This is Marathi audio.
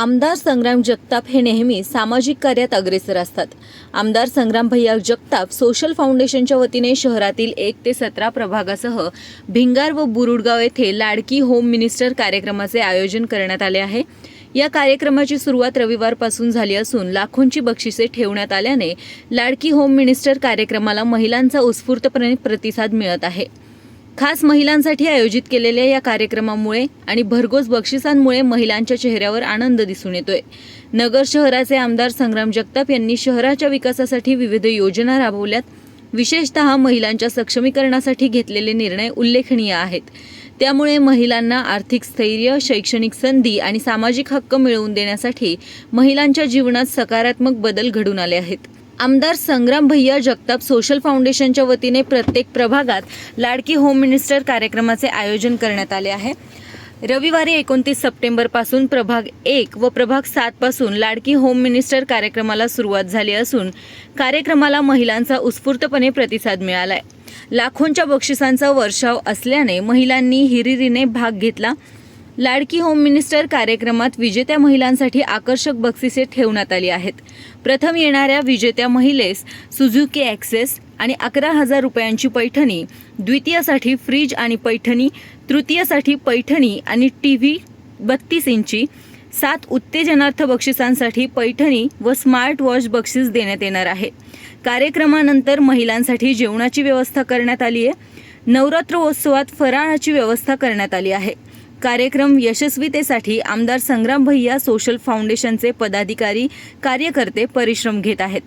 आमदार संग्राम जगताप हे नेहमी सामाजिक कार्यात अग्रेसर असतात. आमदार संग्राम भैया जगताप सोशल फाउंडेशनच्या वतीने शहरातील एक ते सतरा प्रभागासह भिंगार व बुरुडगाव येथे लाडकी होम मिनिस्टर कार्यक्रमाचे आयोजन करण्यात आले आहे. या कार्यक्रमाची सुरुवात रविवारपासून झाली असून लाखोंची बक्षिसे ठेवण्यात आल्याने लाडकी होम मिनिस्टर कार्यक्रमाला महिलांचा उत्स्फूर्तपणे प्रतिसाद मिळत आहे. खास महिलांसाठी आयोजित केलेल्या या कार्यक्रमामुळे आणि भरघोस बक्षिसांमुळे महिलांच्या चेहऱ्यावर आनंद दिसून येतोय. नगर शहराचे आमदार संग्राम जगताप यांनी शहराच्या विकासासाठी विविध योजना राबवल्यात. विशेषतः महिलांच्या सक्षमीकरणासाठी घेतलेले निर्णय उल्लेखनीय आहेत. त्यामुळे महिलांना आर्थिक स्थैर्य शैक्षणिक संधी आणि सामाजिक हक्क मिळवून देण्यासाठी महिलांच्या जीवनात सकारात्मक बदल घडून आले आहेत. आमदार संग्राम भैया जगताप सोशल फाउंडेशनच्या वतीने प्रत्येक प्रभागात लाडकी होम मिनिस्टर कार्यक्रमाचे आयोजन करण्यात आले आहे. रविवारी एकोणतीस सप्टेंबरपासून प्रभाग एक व प्रभाग सातपासून लाडकी होम मिनिस्टर कार्यक्रमाला सुरुवात झाली असून कार्यक्रमाला महिलांचा उत्स्फूर्तपणे प्रतिसाद मिळाला आहे लाखोंच्या बक्षिसांचा वर्षाव असल्याने महिलांनी हिरिरीने भाग घेतला. लाडकी होम मिनिस्टर कार्यक्रमात विजेत्या महिलांसाठी आकर्षक बक्षिसे ठेवण्यात आली आहेत. प्रथम येणाऱ्या विजेत्या महिलेस सुझुकी ॲक्सेस आणि अकरा हजार रुपयांची पैठणी द्वितीयसाठी फ्रीज आणि पैठणी तृतीयसाठी पैठणी आणि टी व्ही बत्तीस इंची सात उत्तेजनार्थ बक्षिसांसाठी पैठणी व स्मार्ट वॉच बक्षीस देण्यात येणार आहे. कार्यक्रमानंतर महिलांसाठी जेवणाची व्यवस्था करण्यात आली आहे. नवरात्रोत्सवात फराळाची व्यवस्था करण्यात आली आहे. कार्यक्रम यशस्वीतेसाठी आमदार संग्राम भैया सोशल फाउंडेशनचे पदाधिकारी कार्यकर्ते परिश्रम घेत आहेत.